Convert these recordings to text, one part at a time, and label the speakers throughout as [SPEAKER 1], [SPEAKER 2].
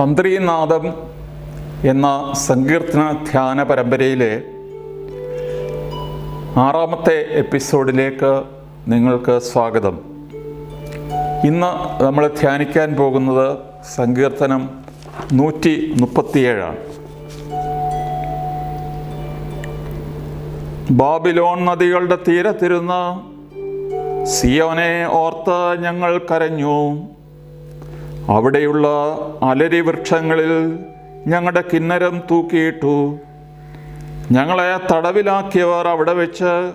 [SPEAKER 1] തന്ത്രീനാദം എന്ന സങ്കീർത്തന ധ്യാന പരമ്പരയിലെ ആറാമത്തെ എപ്പിസോഡിലേക്ക് നിങ്ങൾക്ക് സ്വാഗതം. ഇന്ന് നമ്മൾ ധ്യാനിക്കാൻ പോകുന്നത് സങ്കീർത്തനം നൂറ്റി മുപ്പത്തിയേഴാണ്. ബാബിലോൺ നദികളുടെ തീരത്തിരുന്ന സിയോനെ ഓർത്ത് ഞങ്ങൾ കരഞ്ഞു. അവിടെയുള്ള അലരി വൃക്ഷങ്ങളിൽ ഞങ്ങളുടെ കിന്നരം തൂക്കിയിട്ടു. ഞങ്ങളെ തടവിലാക്കിയവർ അവിടെ വെച്ച്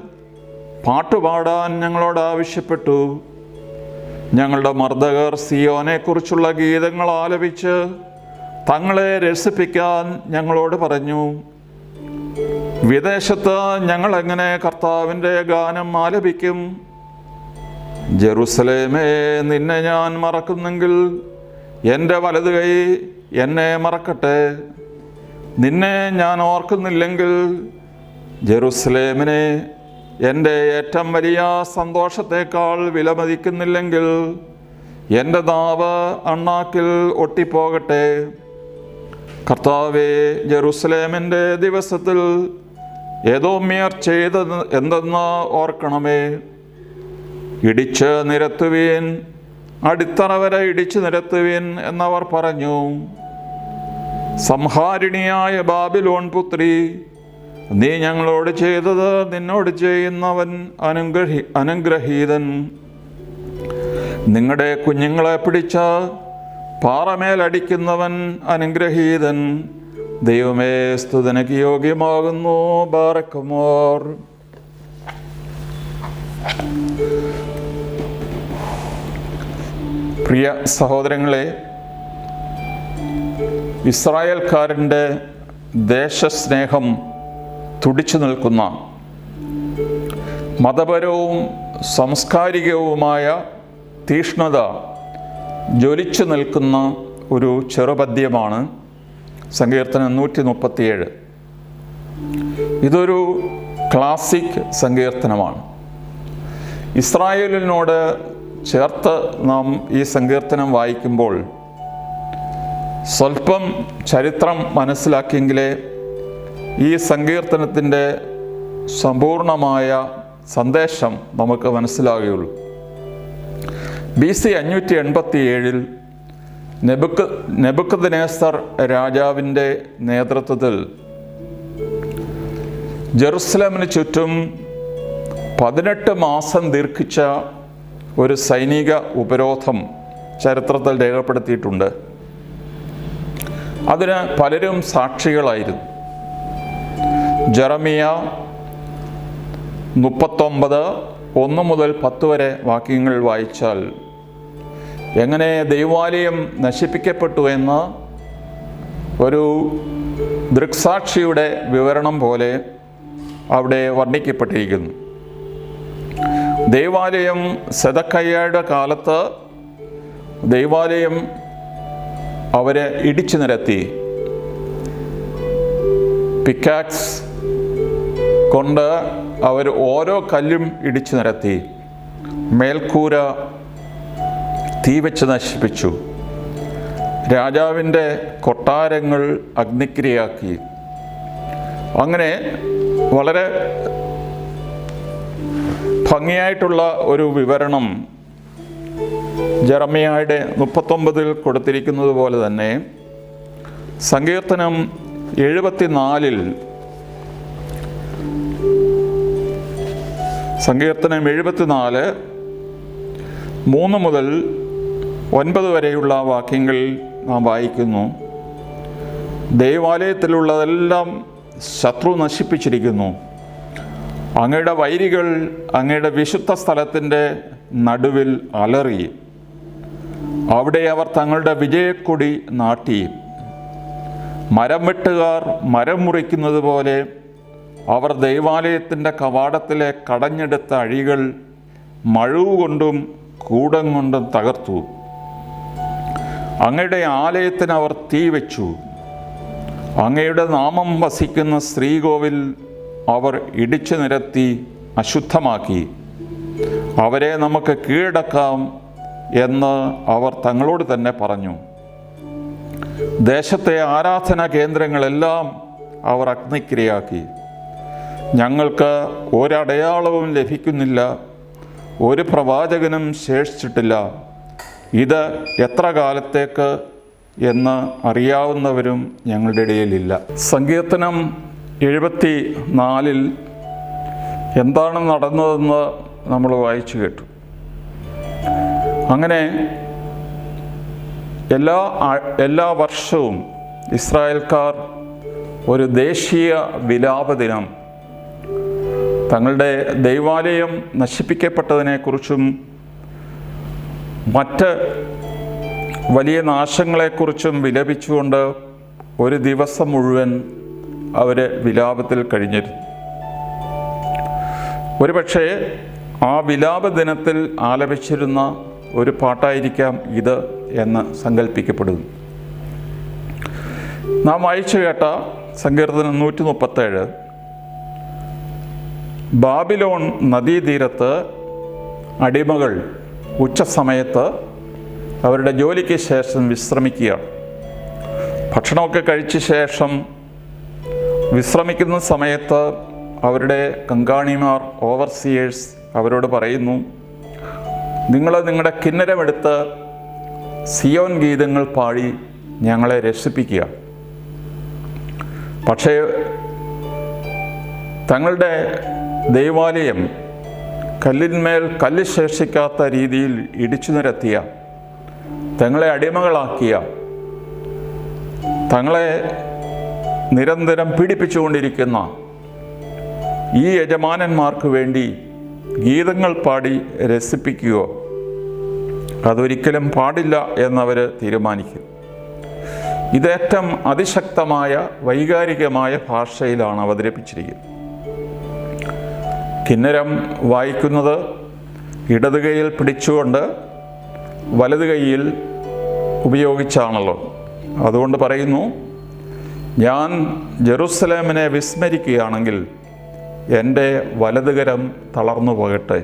[SPEAKER 1] പാട്ടുപാടാൻ ഞങ്ങളോട് ആവശ്യപ്പെട്ടു. ഞങ്ങളുടെ മർദ്ദകർ സിയോനെക്കുറിച്ചുള്ള ഗീതങ്ങൾ ആലപിച്ച് തങ്ങളെ രസിപ്പിക്കാൻ ഞങ്ങളോട് പറഞ്ഞു. വിദേശത്ത് ഞങ്ങളെങ്ങനെ കർത്താവിന്റെ ഗാനം ആലപിക്കും? ജെറുസലേമേ നിന്നെ ഞാൻ മറക്കുന്നെങ്കിൽ എന്റെ വലതു കൈ എന്നെ മറക്കട്ടെ. നിന്നെ ഞാൻ ഓർക്കുന്നില്ലെങ്കിൽ ജെറുസലേമിനെ എന്റെ ഏറ്റവും വലിയ സന്തോഷത്തേക്കാൾ വിലമതിക്കുന്നില്ലെങ്കിൽ എന്റെ നാവ് അണ്ണാക്കിൽ ഒട്ടിപ്പോകട്ടെ. കർത്താവെ ജെറുസലേമിന്റെ ദിവസത്തിൽ ഏതോമ്യർ ചെയ്തത് എന്തെന്ന് ഓർക്കണമേ. ഇടിച്ച് നിരത്തുവീൻ അടിത്തറ വരെ ഇടിച്ചു നിരത്തുവിൻ എന്നവർ പറഞ്ഞു സംഹാരിണിയായ ബാബിലോൺ പുത്രി നീ ഞങ്ങളോട് ചെയ്തത് നിന്നോട് ചെയ്യുന്നവൻ അനുഗ്രഹി അനുഗ്രഹീതൻ. നിങ്ങളുടെ കുഞ്ഞുങ്ങളെ പിടിച്ച പാറമേലടിക്കുന്നവൻ അനുഗ്രഹീതൻ. ദൈവമേ സ്തുതനക്ക് യോഗ്യമാകുന്നു ബാറക്കുമോർ. പ്രിയ സഹോദരങ്ങളെ ഇസ്രായേൽക്കാരന്റെ ദേശസ്നേഹം തുടിച്ചു നിൽക്കുന്ന മതപരവും സാംസ്കാരികവുമായ തീഷ്ണത ജ്വലിച്ചു നിൽക്കുന്ന ഒരു ചെറുപദ്യമാണ് സങ്കീർത്തനം നൂറ്റി മുപ്പത്തിയേഴ് ഇതൊരു ക്ലാസിക് സങ്കീർത്തനമാണ്. ഇസ്രായേലിനോട് ചേർത്ത് നാം ഈ സങ്കീർത്തനം വായിക്കുമ്പോൾ സ്വല്പം ചരിത്രം മനസ്സിലാക്കിയെങ്കിലേ ഈ സങ്കീർത്തനത്തിന്റെ സമ്പൂർണമായ സന്ദേശം നമുക്ക് മനസ്സിലാകുകയുള്ളൂ ബി സി അഞ്ഞൂറ്റി എൺപത്തി ഏഴിൽ നെബുക്ക് നെബുക്കദിനേസർ രാജാവിന്റെ നേതൃത്വത്തിൽ ജെറുസലേമിന് ചുറ്റും പതിനെട്ട് മാസം ദീർഘിച്ച ഒരു സൈനിക ഉപരോധം ചരിത്രത്തിൽ രേഖപ്പെടുത്തിയിട്ടുണ്ട്. അതിന് പലരും സാക്ഷികളായിരുന്നു. ജെറമിയ മുപ്പത്തൊമ്പത് ഒന്ന് മുതൽ പത്ത് വരെ വാക്യങ്ങൾ വായിച്ചാൽ എങ്ങനെ ദൈവാലയം നശിപ്പിക്കപ്പെട്ടു എന്ന് ഒരു ദൃക്സാക്ഷിയുടെ വിവരണം പോലെ അവിടെ വർണിക്കപ്പെട്ടിരിക്കുന്നു. ദൈവാലയം സെതക്കയ്യയുടെ കാലത്ത് ദേവാലയം അവരെ ഇടിച്ചു നിരത്തി. പിക്കാക്സ് കൊണ്ട് അവർ ഓരോ കല്ലും ഇടിച്ചു നിരത്തി. മേൽക്കൂര തീവച്ച് നശിപ്പിച്ചു. രാജാവിന്റെ കൊട്ടാരങ്ങൾ അഗ്നിക്രിയാക്കി. അങ്ങനെ വളരെ ഭംഗിയായിട്ടുള്ള ഒരു വിവരണം ജറമിയായുടെ മുപ്പത്തൊമ്പതിൽ കൊടുത്തിരിക്കുന്നത് പോലെ തന്നെ സങ്കീർത്തനം എഴുപത്തിനാലിൽ സങ്കീർത്തനം എഴുപത്തിനാല് മൂന്ന് മുതൽ ഒൻപത് വരെയുള്ള വാക്യങ്ങൾ നാം വായിക്കുന്നു. ദൈവാലയത്തിലുള്ളതെല്ലാം ശത്രു നശിപ്പിച്ചിരിക്കുന്നു. അങ്ങയുടെ വൈരികൾ അങ്ങയുടെ വിശുദ്ധ സ്ഥലത്തിന്റെ നടുവിൽ അലറി. അവിടെ അവർ തങ്ങളുടെ വിജയക്കൊടി നാട്ടി. മരം വെട്ടുകാർ മരം മുറിക്കുന്നത് പോലെ അവർ ദൈവാലയത്തിന്റെ കവാടത്തിലെ കടഞ്ഞെടുത്ത അഴികൾ മഴവുകൊണ്ടും കൂടം കൊണ്ടും തകർത്തു. അങ്ങയുടെ ആലയത്തിന് അവർ തീ വെച്ചു അങ്ങയുടെ നാമം വസിക്കുന്ന ശ്രീകോവിൽ അവർ ഇടിച്ചു നിരത്തി അശുദ്ധമാക്കി. അവരെ നമുക്ക് കീഴടക്കാം എന്ന് അവർ തങ്ങളോട് തന്നെ പറഞ്ഞു. ദേശത്തെ ആരാധനാ കേന്ദ്രങ്ങളെല്ലാം അവർ അഗ്നിക്കിരയാക്കി ഞങ്ങൾക്ക് ഒരടയാളവും ലഭിക്കുന്നില്ല. ഒരു പ്രവാചകനും ശേഷിച്ചിട്ടില്ല. ഇത് എത്ര കാലത്തേക്ക് എന്ന് അറിയാവുന്നവരും ഞങ്ങളുടെ ഇടയിലില്ല. സങ്കീർത്തനം എഴുപത്തി നാലിൽ എന്താണ് നടന്നതെന്ന് നമ്മൾ വായിച്ചു കേട്ടു. അങ്ങനെ എല്ലാ എല്ലാ വർഷവും ഇസ്രായേൽക്കാർ ഒരു ദേശീയ വിലാപ ദിനം തങ്ങളുടെ ദൈവാലയം നശിപ്പിക്കപ്പെട്ടതിനെക്കുറിച്ചും മറ്റ് വലിയ നാശങ്ങളെക്കുറിച്ചും വിലപിച്ചുകൊണ്ട് ഒരു ദിവസം മുഴുവൻ അവർ വിലാപത്തിൽ കഴിഞ്ഞിരുന്നു. ഒരുപക്ഷെ ആ വിലാപ ദിനത്തിൽ ആലപിച്ചിരുന്ന ഒരു പാട്ടായിരിക്കാം ഇത് എന്ന് സങ്കല്പിക്കപ്പെടുന്നു നാം വായിച്ചു കേട്ട സങ്കീർത്തനം നൂറ്റി മുപ്പത്തേഴ് ബാബിലോൺ നദീതീരത്ത് അടിമകൾ ഉച്ചസമയത്ത് അവരുടെ ജോലിക്ക് ശേഷം വിശ്രമിക്കുകയാണ്. ഭക്ഷണമൊക്കെ കഴിച്ച ശേഷം വിശ്രമിക്കുന്ന സമയത്ത് അവരുടെ കങ്കാണിമാർ ഓവർസിയേഴ്സ് അവരോട് പറയുന്നു നിങ്ങൾ നിങ്ങളുടെ കിന്നരമെടുത്ത് സിയോൻ ഗീതങ്ങൾ പാടി ഞങ്ങളെ രസിപ്പിക്കുക പക്ഷേ തങ്ങളുടെ ദൈവാലയം കല്ലിന്മേൽ കല്ല് ശേഷിക്കാത്ത രീതിയിൽ ഇടിച്ചു നിരത്തിയ തങ്ങളെ അടിമകളാക്കിയ തങ്ങളെ നിരന്തരം പീഡിപ്പിച്ചുകൊണ്ടിരിക്കുന്ന ഈ യജമാനന്മാർക്ക് വേണ്ടി ഗീതങ്ങൾ പാടി രസിപ്പിക്കുകയോ അതൊരിക്കലും പാടില്ല എന്നവർ തീരുമാനിക്കും. ഇതേറ്റം അതിശക്തമായ വൈകാരികമായ ഭാഷയിലാണ് അവതരിപ്പിച്ചിരിക്കുന്നത്. കിന്നരം വായിക്കുന്നത് ഇടത് കൈയിൽ പിടിച്ചുകൊണ്ട് വലത് കൈയിൽ ഉപയോഗിച്ചാണല്ലോ. അതുകൊണ്ട് പറയുന്നു ഞാൻ ജെറുസലേമിനെ വിസ്മരിക്കുകയാണെങ്കിൽ എന്റെ വലതുകരം തളർന്നു പോകട്ടെ.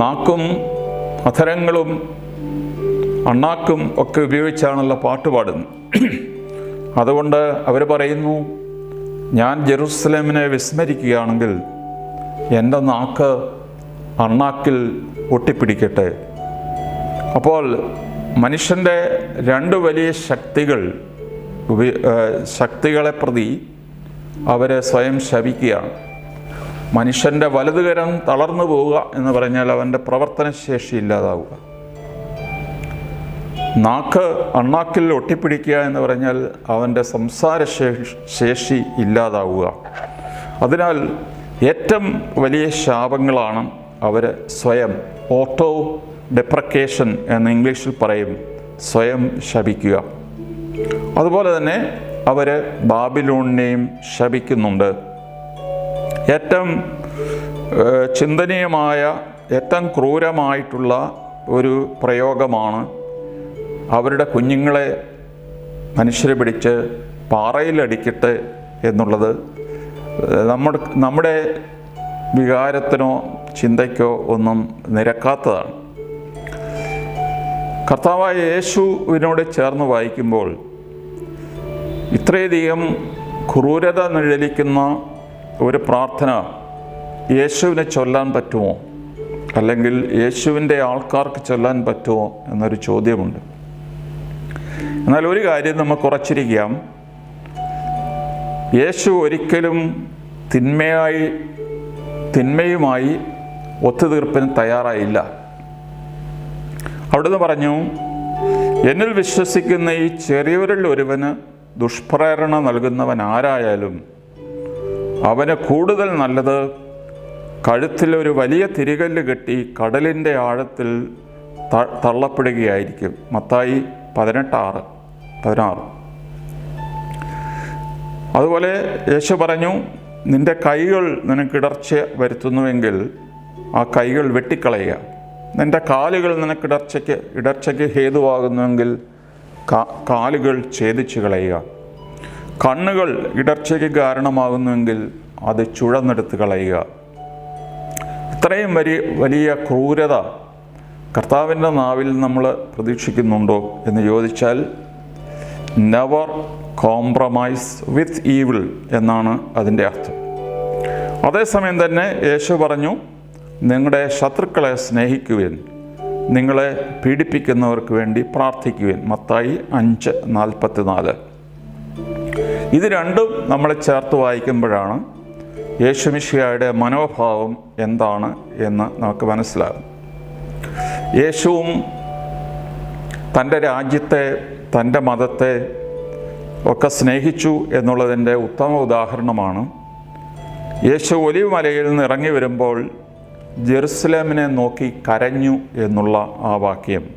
[SPEAKER 1] നാക്കും അധരങ്ങളും അണ്ണാക്കും ഒക്കെ ഉപയോഗിച്ചാണല്ലോ പാട്ട് പാടുന്നത് അതുകൊണ്ട് അവർ പറയുന്നു ഞാൻ ജെറുസലേമിനെ വിസ്മരിക്കുകയാണെങ്കിൽ എന്റെ നാക്ക് അണ്ണാക്കിൽ ഒട്ടിപ്പിടിക്കട്ടെ. അപ്പോൾ മനുഷ്യന്റെ രണ്ട് വലിയ ശക്തികൾ ഉപ ശക്തികളെ പ്രതി അവരെ സ്വയം ശപിക്കുകയാണ് മനുഷ്യന്റെ വലതുകരം തളർന്നു പോവുക എന്ന് പറഞ്ഞാൽ അവന്റെ പ്രവർത്തനശേഷി ഇല്ലാതാവുക. നാക്ക് അണ്ണാക്കിൽ ഒട്ടിപ്പിടിക്കുക എന്ന് പറഞ്ഞാൽ അവന്റെ സംസാര ശേഷി ഇല്ലാതാവുക. അതിനാൽ ഏറ്റവും വലിയ ശാപങ്ങളാണ് അവർ സ്വയം ഓട്ടോ ഡെപ്രക്കേഷൻ എന്ന് ഇംഗ്ലീഷിൽ പറയും. സ്വയം ശപിക്കുക. അതുപോലെ തന്നെ അവർ ബാബിലൂണിനെയും ശപിക്കുന്നുണ്ട്. ഏറ്റവും ചിന്തനീയമായ ഏറ്റവും ക്രൂരമായിട്ടുള്ള ഒരു പ്രയോഗമാണ് അവരുടെ കുഞ്ഞുങ്ങളെ മനുഷ്യരെ പിടിച്ച് പാറയിലടിക്കട്ടെ എന്നുള്ളത്. നമ്മുടെ നമ്മുടെ വികാരത്തിനോ ചിന്തയ്ക്കോ ഒന്നും നിരക്കാത്തതാണ്. കർത്താവായ യേശുവിനോട് ചേർന്ന് വായിക്കുമ്പോൾ ഇത്രയധികം ക്രൂരത നിഴലിക്കുന്ന ഒരു പ്രാർത്ഥന യേശുവിനെ ചൊല്ലാൻ പറ്റുമോ? അല്ലെങ്കിൽ യേശുവിന്റെ ആൾക്കാർക്ക് ചൊല്ലാൻ പറ്റുമോ? എന്നൊരു ചോദ്യമുണ്ട്. എന്നാൽ ഒരു കാര്യം നമുക്ക് കുറച്ചിരിക്കാം യേശു ഒരിക്കലും തിന്മയായി തിന്മയുമായി ഒത്തുതീർപ്പിന് തയ്യാറായില്ല. അവിടുന്ന് പറഞ്ഞു എന്നിൽ വിശ്വസിക്കുന്ന ഈ ചെറിയവരിൽ ഒരുവന് ദുഷ്പ്രേരണ നൽകുന്നവൻ ആരായാലും അവന് കൂടുതൽ നല്ലത് കഴുത്തിൽ ഒരു വലിയ തിരികല്ല് കെട്ടി കടലിന്റെ ആഴത്തിൽ തള്ളപ്പെടുകയായിരിക്കും. മത്തായി പതിനെട്ടാറ് പതിനാറ്. അതുപോലെ യേശു പറഞ്ഞു നിന്റെ കൈകൾ നിനക്ക് ഇടർച്ച വരുത്തുന്നുവെങ്കിൽ ആ കൈകൾ വെട്ടിക്കളയുക. നിന്റെ കാലുകൾ നിനക്ക് ഇടർച്ചയ്ക്ക് ഹേതുവാകുന്നുവെങ്കിൽ കാലുകൾ ഛേദിച്ചു കളയുക. കണ്ണുകൾ ഇടർച്ചയ്ക്ക് കാരണമാകുന്നുവെങ്കിൽ അത് ചുഴന്നെടുത്ത് കളയുക. ഇത്രയും വലിയ വലിയ ക്രൂരത കർത്താവിന്റെ നാവിൽ നമ്മൾ പ്രതീക്ഷിക്കുന്നുണ്ടോ എന്ന് ചോദിച്ചാൽ നെവർ കോംപ്രമൈസ് വിത്ത് ഈവിൾ എന്നാണ് അതിന്റെ അർത്ഥം. അതേസമയം തന്നെ യേശു പറഞ്ഞു നിങ്ങളുടെ ശത്രുക്കളെ സ്നേഹിക്കുവിൻ. നിങ്ങളെ പീഡിപ്പിക്കുന്നവർക്ക് വേണ്ടി പ്രാർത്ഥിക്കുവിൻ. മത്തായി അഞ്ച് നാൽപ്പത്തി നാല് ഇത് രണ്ടും നമ്മൾ ചേർത്ത് വായിക്കുമ്പോഴാണ് യേശുമിഷിയായുടെ മനോഭാവം എന്താണ് എന്ന് നമുക്ക് മനസ്സിലാകും. യേശുവും തന്റെ രാജ്യത്തെ തന്റെ മതത്തെ ഒക്കെ സ്നേഹിച്ചു എന്നുള്ളതിന്റെ ഉത്തമ ഉദാഹരണമാണ്. യേശു ഒലിവ് മലയിൽ നിന്ന് ഇറങ്ങി വരുമ്പോൾ ജെറുസലേമിനെ നോക്കി കരഞ്ഞു എന്നുള്ള ആ വാക്യം.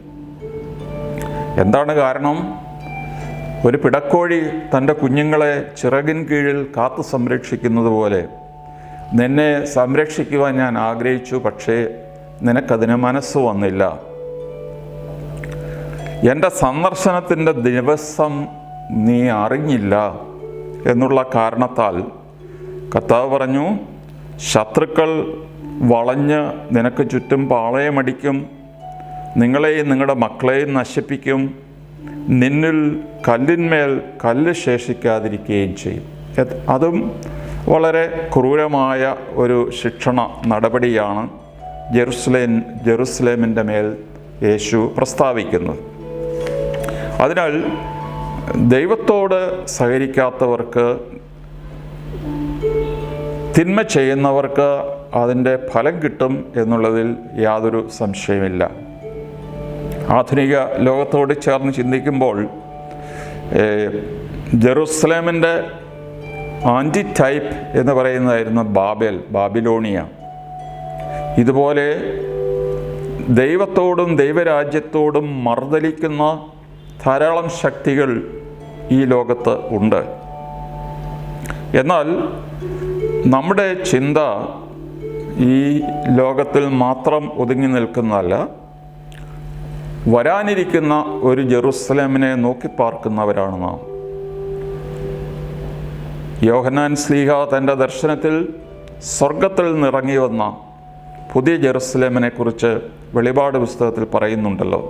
[SPEAKER 1] എന്താണ് കാരണം? ഒരു പിടക്കോഴി തന്റെ കുഞ്ഞുങ്ങളെ ചിറകിൻ കീഴിൽ കാത്തു സംരക്ഷിക്കുന്നത് പോലെ. നിന്നെ സംരക്ഷിക്കുവാൻ ഞാൻ ആഗ്രഹിച്ചു പക്ഷേ നിനക്കതിന് മനസ്സ് വന്നില്ല. എന്റെ സന്ദർശനത്തിന്റെ ദിവസം നീ അറിഞ്ഞില്ല എന്നുള്ള കാരണത്താൽ കർത്താവ് പറഞ്ഞു ശത്രുക്കൾ വളഞ്ഞ് നിനക്ക് ചുറ്റും പാളയമടിക്കും നിങ്ങളെയും നിങ്ങളുടെ മക്കളെയും നശിപ്പിക്കും. നിന്നിൽ കല്ലിന്മേൽ കല്ല് ശേഷിക്കാതിരിക്കുകയും ചെയ്യും. അതും വളരെ ക്രൂരമായ ഒരു ശിക്ഷണ നടപടിയാണ് ജെറുസലേം ജെറുസലേമിന്റെ മേൽ യേശു പ്രസ്താവിക്കുന്നത്. അതിനാൽ ദൈവത്തോട് സഹകരിക്കാത്തവർക്ക് തിന്മ ചെയ്യുന്നവർക്ക് അതിന്റെ ഫലം കിട്ടും എന്നുള്ളതിൽ യാതൊരു സംശയമില്ല ആധുനിക ലോകത്തോട് ചേർന്ന് ചിന്തിക്കുമ്പോൾ ജെറുസലേമിന്റെ ആന്റി ടൈപ്പ് എന്ന് പറയുന്നതായിരുന്നു ബാബേൽ ബാബിലോണിയ. ഇതുപോലെ ദൈവത്തോടും ദൈവരാജ്യത്തോടും മർദ്ദലിക്കുന്ന ധാരാളം ശക്തികൾ ഈ ലോകത്ത് ഉണ്ട്. എന്നാൽ നമ്മുടെ ചിന്ത ഈ ലോകത്തിൽ മാത്രം ഒതുങ്ങി നിൽക്കുന്നതല്ല വരാനിരിക്കുന്ന ഒരു ജെറുസലേമിനെ നോക്കി പാർക്കുന്നവരാണ് നാം. യോഹനാൻ സ്ലീഹ തന്റെ ദർശനത്തിൽ സ്വർഗത്തിൽ നിറങ്ങി വന്ന പുതിയ ജെറുസലേമിനെ കുറിച്ച് വെളിപാട് പുസ്തകത്തിൽ പറയുന്നുണ്ടല്ലോ.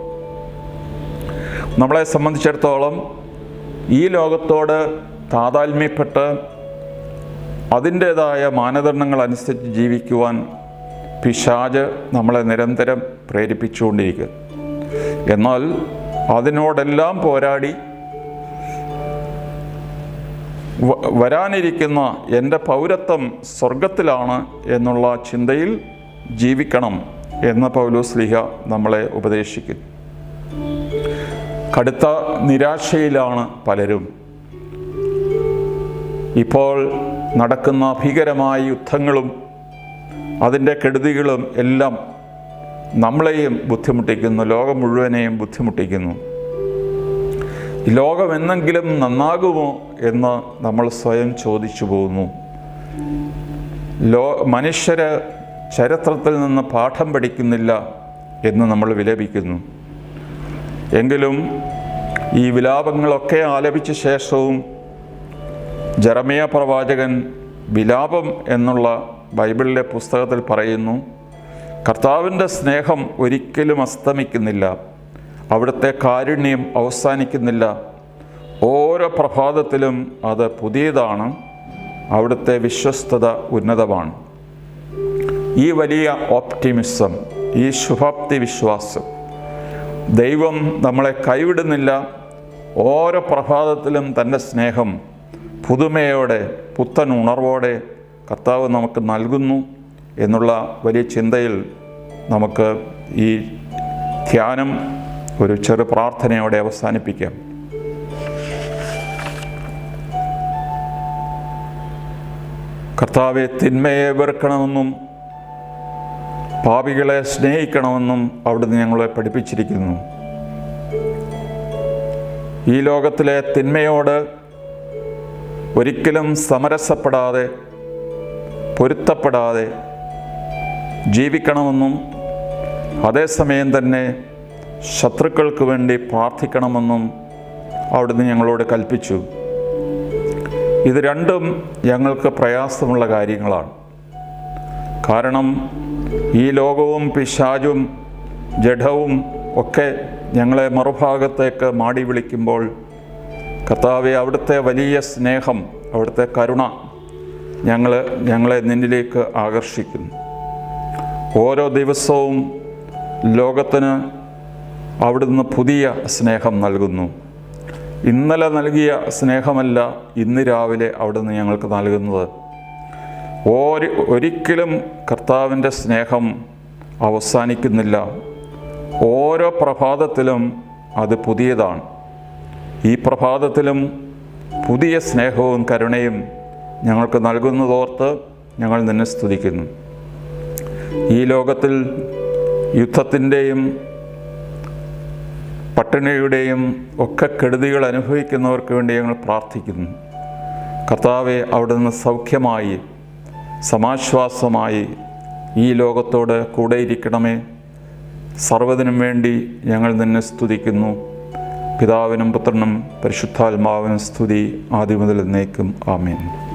[SPEAKER 1] നമ്മളെ സംബന്ധിച്ചിടത്തോളം ഈ ലോകത്തോട് താതാത്മ്യപ്പെട്ട് അതിന്റേതായ മാനദണ്ഡങ്ങൾ അനുസരിച്ച് ജീവിക്കുവാൻ പിശാജ് നമ്മളെ നിരന്തരം പ്രേരിപ്പിച്ചുകൊണ്ടിരിക്കും എന്നാൽ അതിനോടെല്ലാം പോരാടി വരാനിരിക്കുന്ന എന്റെ പൗരത്വം സ്വർഗത്തിലാണ് എന്നുള്ള ചിന്തയിൽ ജീവിക്കണം എന്ന പൗലോസ് ലിഹ നമ്മളെ ഉപദേശിക്കും കടുത്ത നിരാശയിലാണ് പലരും. ഇപ്പോൾ നടക്കുന്ന ഭീകരമായ യുദ്ധങ്ങളും അതിന്റെ കെടുതികളും എല്ലാം നമ്മളെയും ബുദ്ധിമുട്ടിക്കുന്നു ലോകം മുഴുവനെയും ബുദ്ധിമുട്ടിക്കുന്നു. ലോകം എന്നെങ്കിലും നന്നാകുമോ എന്ന് നമ്മൾ സ്വയം ചോദിച്ചു പോകുന്നു. ലോ മനുഷ്യര് ചരിത്രത്തിൽ നിന്ന് പാഠം പഠിക്കുന്നില്ല എന്ന് നമ്മൾ വിലപിക്കുന്നു. എങ്കിലും ഈ വിലാപങ്ങളൊക്കെ ആലപിച്ച ശേഷവും ജറമിയ പ്രവാചകൻ വിലാപം എന്നുള്ള ബൈബിളിലെ പുസ്തകത്തിൽ പറയുന്നു കർത്താവിന്റെ സ്നേഹം ഒരിക്കലും അസ്തമിക്കുന്നില്ല. അവിടുത്തെ കാരുണ്യം അവസാനിക്കുന്നില്ല. ഓരോ പ്രഭാതത്തിലും അത് പുതിയതാണ്. അവിടുത്തെ വിശ്വസ്തത ഉന്നതമാണ്. ഈ വലിയ ഓപ്റ്റിമിസം ഈ ശുഭാപ്തി വിശ്വാസം ദൈവം നമ്മളെ കൈവിടുന്നില്ല. ഓരോ പ്രഭാതത്തിലും തന്റെ സ്നേഹം പുതുമയോടെ പുത്തൻ ഉണർവോടെ കർത്താവ് നമുക്ക് നൽകുന്നു എന്നുള്ള വലിയ ചിന്തയിൽ നമുക്ക് ഈ ധ്യാനം ഒരു ചെറു പ്രാർത്ഥനയോടെ അവസാനിപ്പിക്കാം. കർത്താവെ തിന്മയെ വെറുക്കണമെന്നും പാപികളെ സ്നേഹിക്കണമെന്നും അവിടുന്ന് ഞങ്ങളെ പഠിപ്പിച്ചിരിക്കുന്നു. ഈ ലോകത്തിലെ തിന്മയോട് ഒരിക്കലും സമരസപ്പെടാതെ പൊരുത്തപ്പെടാതെ ജീവിക്കണമെന്നും അതേസമയം തന്നെ ശത്രുക്കൾക്ക് വേണ്ടി പ്രാർത്ഥിക്കണമെന്നും അവിടുന്ന് ഞങ്ങളോട് കൽപ്പിച്ചു. ഇത് രണ്ടും ഞങ്ങൾക്ക് പ്രയാസമുള്ള കാര്യങ്ങളാണ്. കാരണം ഈ ലോകവും പിശാചും ജഡവും ഒക്കെ ഞങ്ങളെ മറുഭാഗത്തേക്ക് മാടി വിളിക്കുമ്പോൾ കർത്താവെ അവിടുത്തെ വലിയ സ്നേഹം അവിടുത്തെ കരുണ ഞങ്ങൾ ഞങ്ങളെ നിന്നിലേക്ക് ആകർഷിക്കുന്നു. ഓരോ ദിവസവും ലോകത്തിന് അവിടുന്ന് പുതിയ സ്നേഹം നൽകുന്നു. ഇന്നലെ നൽകിയ സ്നേഹമല്ല ഇന്ന് രാവിലെ അവിടുന്ന് ഞങ്ങൾക്ക് നൽകുന്നത്. ഒരു ഒരിക്കലും കർത്താവിന്റെ സ്നേഹം അവസാനിക്കുന്നില്ല. ഓരോ പ്രഭാതത്തിലും അത് പുതിയതാണ്. ഈ പ്രഭാതത്തിലും പുതിയ സ്നേഹവും കരുണയും ഞങ്ങൾക്ക് നൽകുന്നതോർത്ത് ഞങ്ങൾ നിന്നെ സ്തുതിക്കുന്നു. ഈ ലോകത്തിൽ യുദ്ധത്തിന്റെയും പട്ടിണിയുടെയും ഒക്കെ കെടുതികൾ അനുഭവിക്കുന്നവർക്ക് വേണ്ടി ഞങ്ങൾ പ്രാർത്ഥിക്കുന്നു. കർത്താവെ അവിടുന്ന് സൗഖ്യമായി സമാശ്വാസമായി ഈ ലോകത്തോട് കൂടെ ഇരിക്കണമേ സർവതിനും വേണ്ടി ഞങ്ങൾ നിന്നെ സ്തുതിക്കുന്നു. പിതാവിനും പുത്രനും പരിശുദ്ധാത്മാവിനും സ്തുതി ആദ്യം മുതൽ എന്നേക്കും. ആമേൻ.